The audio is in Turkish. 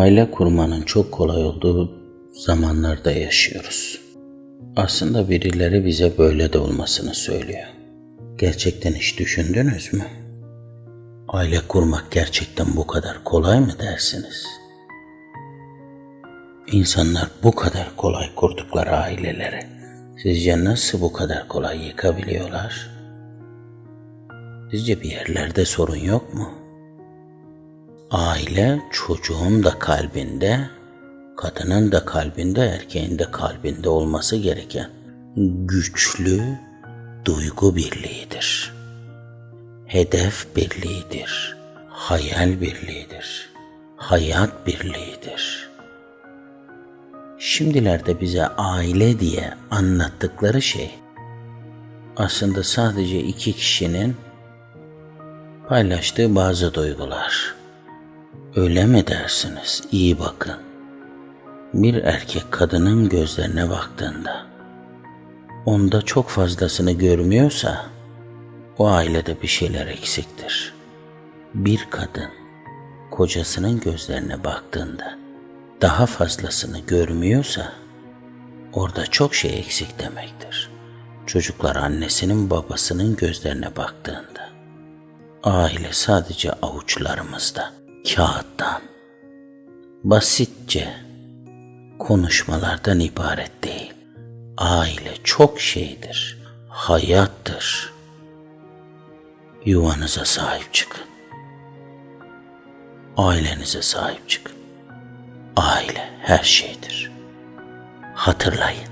Aile kurmanın çok kolay olduğu zamanlarda yaşıyoruz. Aslında birileri bize böyle de olmasını söylüyor. Gerçekten hiç düşündünüz mü? Aile kurmak gerçekten bu kadar kolay mı dersiniz? İnsanlar bu kadar kolay kurdukları aileleri sizce nasıl bu kadar kolay yıkabiliyorlar? Sizce bir yerlerde sorun yok mu? Aile çocuğun da kalbinde, kadının da kalbinde, erkeğin de kalbinde olması gereken güçlü duygu birliğidir. Hedef birliğidir. Hayal birliğidir. Hayat birliğidir. Şimdilerde bize aile diye anlattıkları şey aslında sadece iki kişinin paylaştığı bazı duygular. Öyle mi dersiniz? İyi bakın. Bir erkek kadının gözlerine baktığında onda çok fazlasını görmüyorsa o ailede bir şeyler eksiktir. Bir kadın kocasının gözlerine baktığında daha fazlasını görmüyorsa orada çok şey eksik demektir. Çocuklar annesinin babasının gözlerine baktığında aile sadece avuçlarımızda, kağıttan, basitçe konuşmalardan ibaret değil. Aile çok şeydir, hayattır. Yuvanıza sahip çıkın. Ailenize sahip çıkın. Aile her şeydir. Hatırlayın.